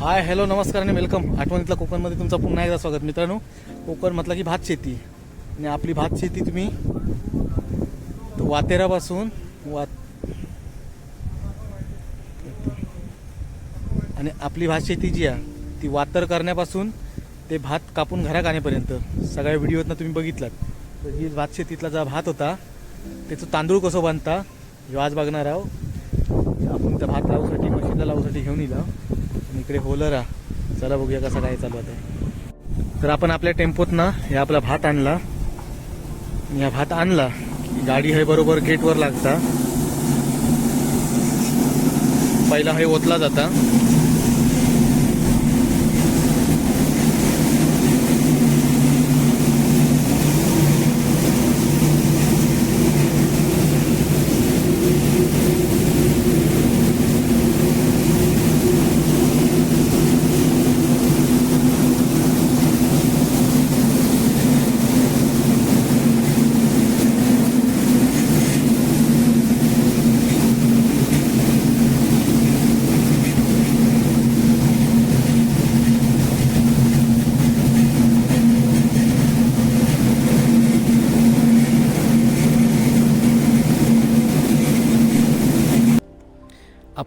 Hi hello नमस्कार आणि welcome आठवणीतला कोकणमध्ये तुमचं पुन्हा एकदा स्वागत. मित्रांनो कोकण म्हटलं की भात शेती. आणि आपली भात शेती तुम्ही वातेरापासून वात आणि आपली भात शेती जी आहे ती वातर करण्यापासून ते भात कापून घरात आणेपर्यंत. सगळ्या व्हिडिओतनं तुम्ही बघितलात. तर ही भात शेतीतला जा भात होता त्याचं तांदूळ कसं बांधता ह्यो आज बघणार आहोत. आपण त्या भात लावूसाठी मशीनला लावूसाठी घेऊन येला इकडे होलर हा चला बघूया कसा काय चालू आहे तर आपण आपल्या टेम्पोत ना हे आपला भात आणला. या भात आणला. गाडी हे बरोबर गेटवर लागता. पहिला हे ओतला जाता.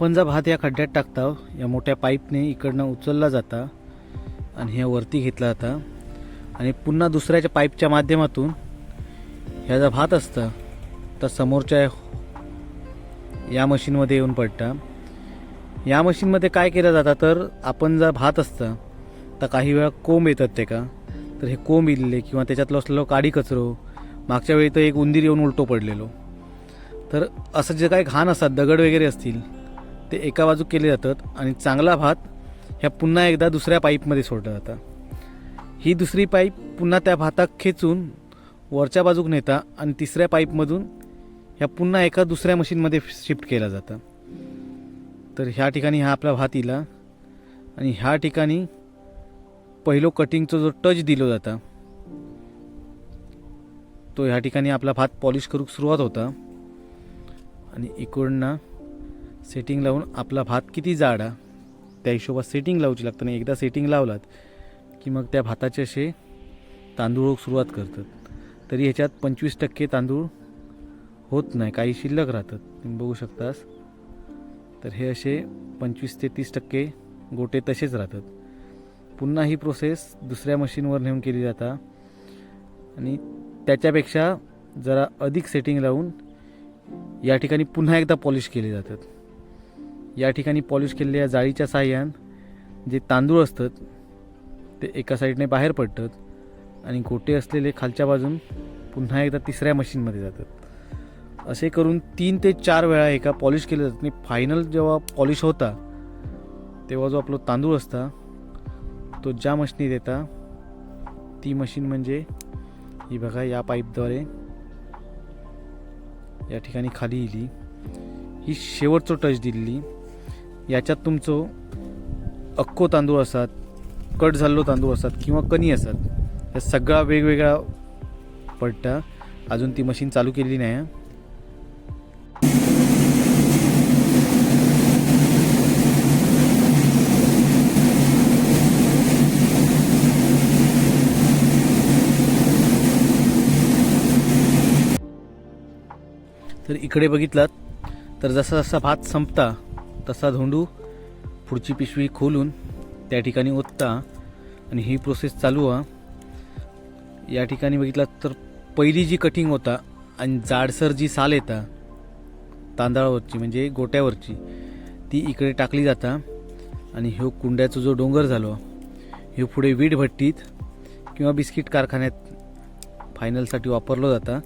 आपण जर भात या खड्ड्यात टाकता या मोठ्या पाईपने इकडनं उचलला जाता आणि हे वरती घेतला जाता. आणि पुन्हा दुसऱ्याच्या पाईपच्या माध्यमातून ह्या जर भात असतं तर समोरच्या या मशीनमध्ये येऊन पडतं. या मशीनमध्ये काय केलं जातं तर आपण जर भात असतं तर काही वेळा कोंब येतात ते का? तर हे कोंब इल्ले किंवा त्याच्यातलं असलेलो काडी कचरो मागच्या वेळी तर एक उंदीर येऊन उलटो पडलेलो. तर असं जे काही घाण असतात दगड वगैरे असतील ते एका बाजू केले जातात आणि चांगला भात ह्या पुन्हा एकदा दुसऱ्या पाईपमध्ये सोडला जाता. ही दुसरी पाईप पुन्हा त्या भाताक खेचून वरच्या बाजूक नेता आणि तिसऱ्या पाईपमधून ह्या पुन्हा एका दुसऱ्या मशीनमध्ये शिफ्ट केला जातं. तर ह्या ठिकाणी हा आपला भात इला आणि ह्या ठिकाणी पहिलो कटिंगचा जो टच दिलो जाता तो ह्या ठिकाणी आपला भात पॉलिश करूक सुरुवात होता. आणि इकडनं सेटिंग लावून आपला भात किती जाडा? त्या हिशोबात सेटिंग लावची लागतं आणि एकदा सेटिंग लावलात की मग त्या भाताचे असे तांदूळ सुरुवात करतात. तरी ह्याच्यात पंचवीस टक्के तांदूळ होत नाही काही शिल्लक राहतात. तुम्ही बघू शकतास. तर हे असे पंचवीस ते तीस टक्के गोटे तसेच राहतात. पुन्हा ही प्रोसेस दुसऱ्या मशीनवर नेऊन केली जाता. आणि त्याच्यापेक्षा जरा अधिक सेटिंग लावून या ठिकाणी पुन्हा एकदा पॉलिश केले जातात. या ठिकाणी पॉलिश केलेल्या जाळीच्या साह्यान जे तांदूळ असतात ते एका साईडने बाहेर पडतात आणि गोटे असलेले खालच्या बाजून पुन्हा एकदा तिसऱ्या मशीनमध्ये जातात. असे करून तीन ते चार वेळा एका पॉलिश केले जातात आणि फायनल जेव्हा पॉलिश होता तेव्हा जो आपला तांदूळ असता तो ज्या मशीनीत येता ती मशीन म्हणजे ही बघा या पाईपद्वारे या ठिकाणी खाली इली. ही शेवटचं टच दिलेली. याच्यात तुमचो अक्को तांदूळ असतात कट झाल्लो तांदूळ असतात किंवा कणी असतात या सगळा वेगवेगळा पडटा अजून ती मशीन चालू केलेली नाही तर इकडे बघितलात तर जसा जसा भात संपता तसा धोंडू पुढची पिशवी खोलून त्या ठिकाणी ओतता आणि ही प्रोसेस चालू हा या ठिकाणी बघितला तर पहिली जी कटिंग होता आणि जाडसर जी साल येता तांदळावरची म्हणजे गोट्यावरची ती इकडे टाकली जाता आणि ह्यो कुंड्याचा जो डोंगर झालो ह्यो पुढे वीट भट्टीत किंवा बिस्किट कारखान्यात फायनलसाठी वापरलो जाता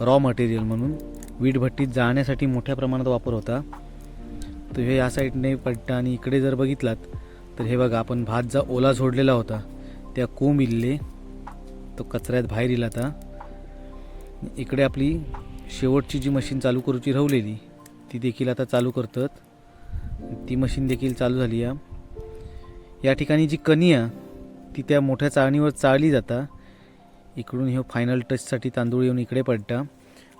रॉ मटेरियल म्हणून. वीट भट्टीत जाण्यासाठी मोठ्या प्रमाणात वापर होता. तर हे या साईडने पडतं आणि इकडे जर बघितलात तर हे बघा आपण भात जा ओला झोडलेला होता त्या कोंब इल्ले तो कचऱ्यात बाहेर इला आता. इकडे आपली शेवटची जी मशीन चालू करूची राहिलेली ती देखील आता चालू करतात. ती मशीन देखील चालू झाली आहे या ठिकाणी जी कनिया ती त्या मोठ्या चाळणीवर चाळली जाता. इकडून हे फायनल टचसाठी तांदूळ येऊन इकडे पडता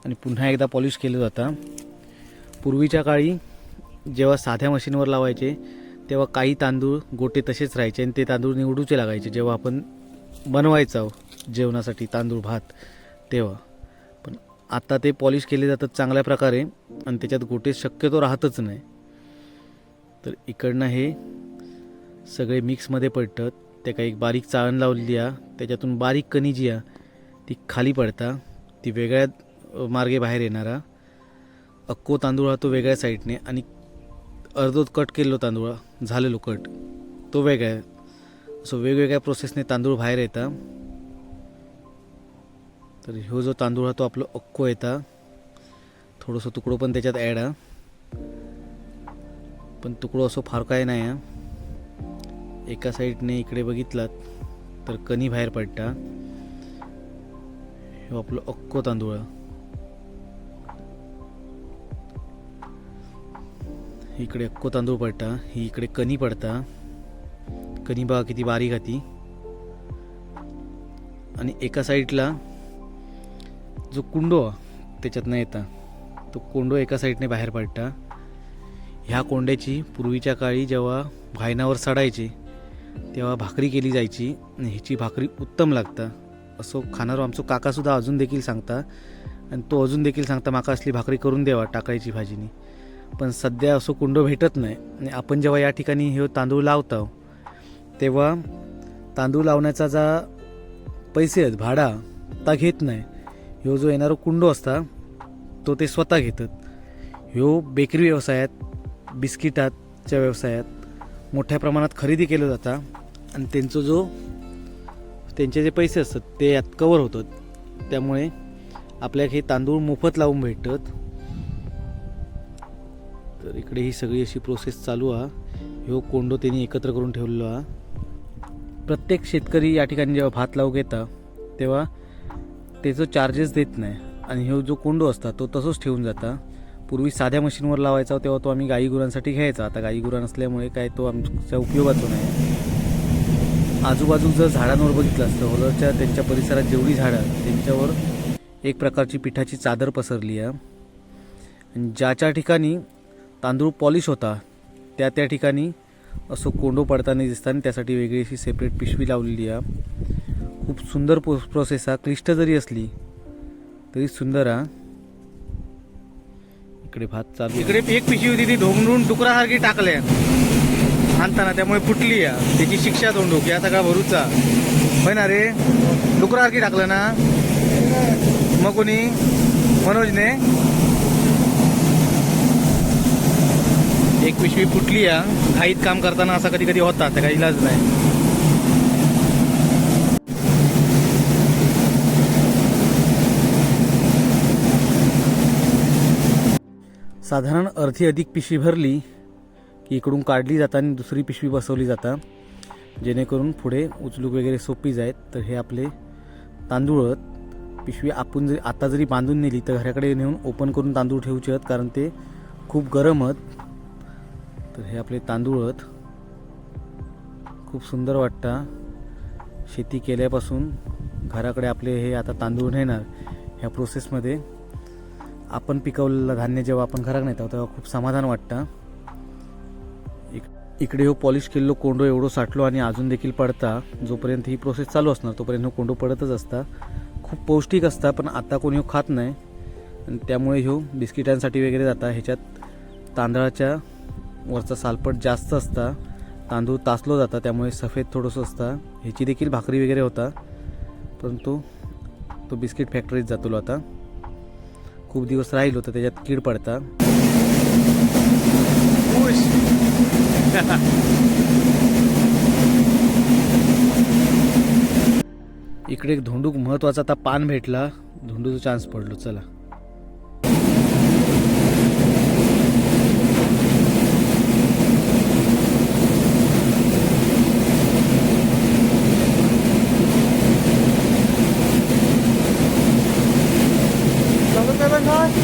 आणि पुन्हा एकदा पॉलिश केलं जातं. पूर्वीच्या काळी जेव्हा साध्या मशीनवर लावायचे तेव्हा काही तांदूळ गोटे तसेच राहायचे आणि ते तांदूळ निवडूचे लागायचे. जेव्हा आपण बनवायचा जेवणासाठी तांदूळ भात तेव्हा. पण आता ते पॉलिश केले जातात चांगल्या प्रकारे आणि त्याच्यात गोटे शक्यतो राहतच नाही. तर इकडनं हे सगळे मिक्समध्ये पडतात. त्या काही एक बारीक चाळण लावलेली आहे त्याच्यातून बारीक कणी जी आहे ती खाली पडता. ती वेगळ्या मार्गे बाहेर येणारा. अक्को तांदूळ हा तो वेगळ्या साईडने आणि अर्धोत कट केलेलो तांदूळ झालेलो कट. तो वेगळा आहे. असं वेगवेगळ्या प्रोसेसने तांदूळ बाहेर येता. तर ह्यो जो तांदूळ हा तो आपलं अक्को येता. थोडंसं तुकडं पण त्याच्यात ॲड आहे. पण तुकडं असं फार काय नाही आहे. एका साईडने इकडे बघितलात तर कणी बाहेर पडता. ह्यो आपलं अक्को तांदूळ इकडे अक्को तांदूळ पडता ही इकडे कणी पडता. कणी बघा किती बारीक आहे ती. आणि एका साईडला जो कुंडो त्याच्यातनं येता. तो कोंडो एका साईडने बाहेर पडता. ह्या कोंड्याची पूर्वीच्या काळी जेव्हा भायनावर सडायचे तेव्हा भाकरी केली जायची आणि ह्याची भाकरी उत्तम लागता. असं खाणारो आमचो काकासुद्धा अजून देखील सांगता. आणि तो अजून देखील सांगता माका असली भाकरी करून द्यावा टाकायची भाजीनी. पण सध्या असं कुंडो भेटत नाही. आणि आपण जेव्हा या ठिकाणी हे तांदूळ लावतो तेव्हा तांदूळ लावण्याचा जा पैसे आहेत भाडा ता घेत नाही. ह्यो जो येणारो कुंडो असता तो ते स्वतः घेतात. ह्यो बेकरी व्यवसायात बिस्किटाच्या व्यवसायात मोठ्या प्रमाणात खरेदी केलं जातं. आणि त्यांचं जो त्यांचे जे पैसे असतात ते यात कवर होतात. त्यामुळे आपल्याला हे तांदूळ मोफत लावून भेटतात तर इकडे ही सगळी अशी प्रोसेस चालू आहे ह्यो कोंडो त्यांनी एकत्र करून ठेवलेलो आहे प्रत्येक शेतकरी या ठिकाणी जेव्हा भात लावूक येता तेव्हा त्याचं चार्जेस देत नाही. आणि ह्यो जो कोंडो असता तो तसंच ठेवून जाता. पूर्वी साध्या मशीनवर लावायचा तेव्हा तो आम्ही गाई गुरांसाठी घ्यायचा. आता गाई गुरां नसल्यामुळे काय तो आमच्या उपयोगाचा नाही. आजूबाजूचं झाडांवर बघितलं असतं. होलरच्या त्यांच्या परिसरात जेवढी झाडं त्यांच्यावर एक प्रकारची पिठाची चादर पसरली आहे. ज्याच्या ठिकाणी तांदूळ पॉलिश होता. त्या त्या ठिकाणी असं कोंडो पडताना दिसताना त्यासाठी वेगळी अशी सेपरेट पिशवी लावलेली आहे. खूप सुंदर प्रो प्रोसेस हा क्लिष्ट जरी असली तरी सुंदर हा इकडे भात चालू इकडे एक पिशवी होती ती ढोंगरून डुकरासारखी टाकल्या आणताना त्यामुळे फुटली आहे. त्याची शिक्षा धोंडूक की आता का भरूचा. होय ना रे? डुकरासारखी टाकलं ना? मग कोणी? मनोजने? एक पिशवी फुटली आहे घाईत काम करताना असा कधी कधी होता त्या काही इलाज नाही. साधारण अर्धी अधिक पिशवी भरली की इकडून काढली जाता आणि दुसरी पिशवी बसवली जाता जेणेकरून पुढे उचलूक वगैरे सोपी जायत तर हे आपले तांदूळ पिशवी आपण जरी आता जरी बांधून नेली तर घराकडे नेऊन ओपन करून तांदूळ ठेवूचे आहेत कारण ते खूप गरम आहेत. तर हे आपले तांदूळ आहेत. खूप सुंदर वाटतं. शेती केल्यापासून घराकडे आपले हे आता तांदूळ नेणार ह्या प्रोसेसमध्ये आपण पिकवलेलं धान्य जेव्हा आपण घरात नेतो तेव्हा खूप समाधान वाटतं. इक- इकडे हो पॉलिश केलेलो कोंडो एवढं साठलो आणि अजून देखील पडता. जोपर्यंत ही प्रोसेस चालू असणार तोपर्यंत हो कोंडो पडतच असता. खूप पौष्टिक असता पण आता कोणी हो खात नाही. आणि त्यामुळे ह्यो बिस्किटांसाठी वगैरे जाता. ह्याच्यात तांदळाच्या वरचा सालपट जास्त असता तांदूळ तासलो जाता त्यामुळे सफेद थोडंसं असतं. ह्याची देखील भाकरी वगैरे होता परंतु तो बिस्किट फॅक्टरीत जातो आता. खूप दिवस राहिलो तर त्याच्यात कीड पडता. इकडे एक धोंडूक महत्त्वाचा आता पान भेटला. धोंडूचा चान्स पडलो चला. सागर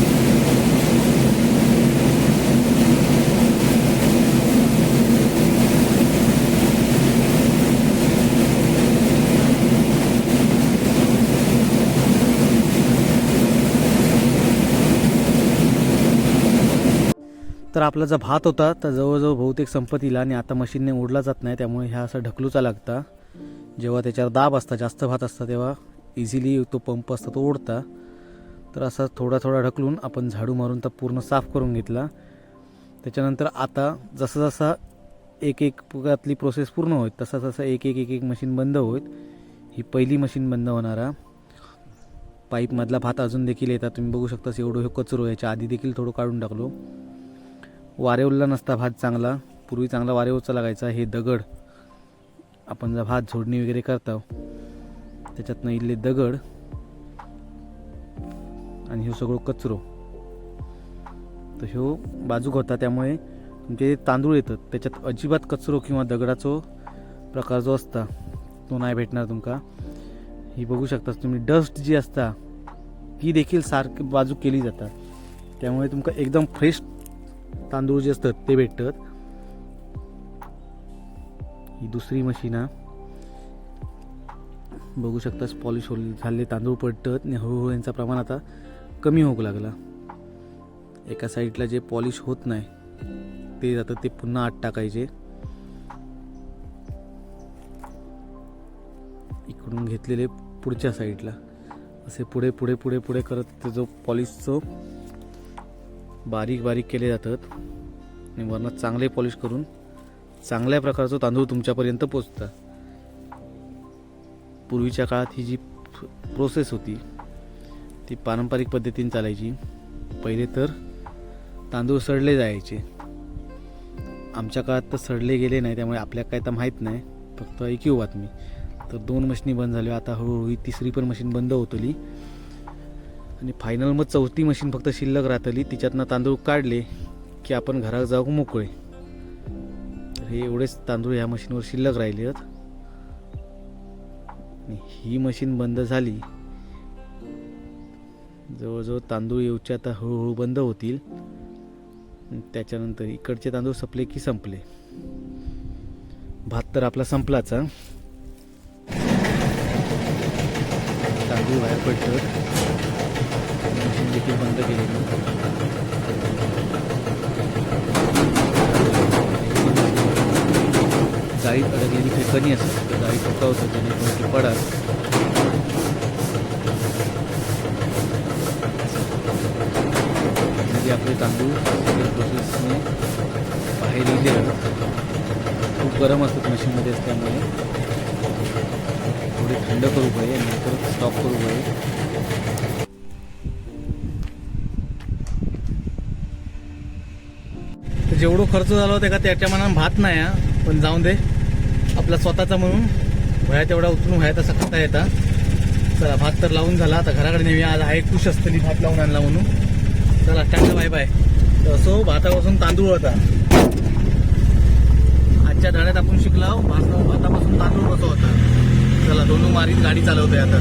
तर आपला जो भात होता तर जवळजवळ बहुतेक संपत्तीला आणि आता मशीनने ओढला जात नाही त्यामुळे ह्या असा ढकलूचा लागता. जेव्हा त्याच्यावर दाब असता जास्त भात असता तेव्हा इझिली तो पंप असता तो ओढता. तर असा थोडा थोडा ढकलून आपण झाडू मारून तर पूर्ण साफ करून घेतला. त्याच्यानंतर आता जसं जसा एक एक पुगातली प्रोसेस पूर्ण होईल तसा तसा एक एक एक एक मशीन बंद होईल. ही पहिली मशीन बंद होणारा. पाईपमधला भात अजून देखील येतात. तुम्ही बघू शकता एवढं हे कचरो याच्या आधी देखील थोडं काढून टाकलो. वारे उरला नसता भात चांगला. पूर्वी चांगला वारे लागायचा. हे दगड. आपण जर भात झोडणी वगैरे करतो त्याच्यातनं इथले दगड आणि ह्यो सगळं कचरो. तर ह्यो बाजूक होता त्यामुळे तुमचे तांदूळ येतात त्याच्यात अजिबात कचरो किंवा दगडाचो प्रकार जो असता तो नाही भेटणार तुमका. ही बघू शकता तुम्ही डस्ट जी असता ती देखील सारखी बाजू केली जातात. त्यामुळे तुमका एकदम फ्रेश तांदूळ जे असतात ते भेटतात. ही दुसरी मशीन हा. बघू शकतास पॉलिश हो झाले तांदूळ पडतात आणि हळूहळू यांचं प्रमाण आता कमी होऊ लागला. एका साईडला जे पॉलिश होत नाही ते जातं ते पुन्हा आत टाकायचे. इकडून घेतलेले पुढच्या साईडला. असे पुढे पुढे पुढे पुढे करत ते जो पॉलिशचं बारीक बारीक केले जातात आणि वरनं चांगले पॉलिश करून चांगल्या प्रकारचं तांदूळ तुमच्यापर्यंत पोचतं. पूर्वीच्या काळात ही जी प्रोसेस होती ती पारंपरिक पद्धतीने चालायची. पहिले तर तांदूळ सडले जायचे. आमच्या काळात तर सडले गेले नाही त्यामुळे आपल्या काय तर माहीत नाही. फक्त ऐकीव बातमी. तर दोन मशिनी बंद झाल्या. आता हळूहळू तिसरी पण मशीन बंद होतली. आणि फायनल मग चौथी मशीन फक्त शिल्लक राहतली. तिच्यातनं तांदूळ काढले की आपण घरात जाऊ मोकळे. तर हे एवढेच तांदूळ ह्या मशीनवर शिल्लक राहिले आहेत ही मशीन बंद झाली जवळजवळ तांदूळ येऊचे आता हळूहळू बंद होतील. त्याच्यानंतर इकडचे तांदूळ संपले की संपले. भात तर आपला संपलाच तांदूळ बाहेर पडतं मशीन देखील बंद केले जाळीत अडकलेली काही कणी असतात त्या जाळीत सुकावतं जेणेकरून ती जे आपले तांदूळ प्रोसेसने बाहेर येते खूप गरम असतात मशीनमध्ये असल्यामुळे. थोडे थंड करू पाहिजे आणि नंतर स्टॉप करू पाहिजे तर जेवढं खर्च झाला होता का त्याच्या मनात भात नाही हा. पण जाऊन दे. आपला स्वतःचा म्हणून. भया तेवढा उचलून व्हायचा तसा येता. चला भात तर लावून झाला. आता घराकडे नेहमी आज आहे खुश असतली भात लावून आणला म्हणून. चला टाटा बाय बाय तसो असो भातापासून तांदूळ होता. आजच्या धड्यात आपण शिकला भात भातापासून तांदूळ कसं होता? चला दोन मारीत गाडी चालवतोय आता.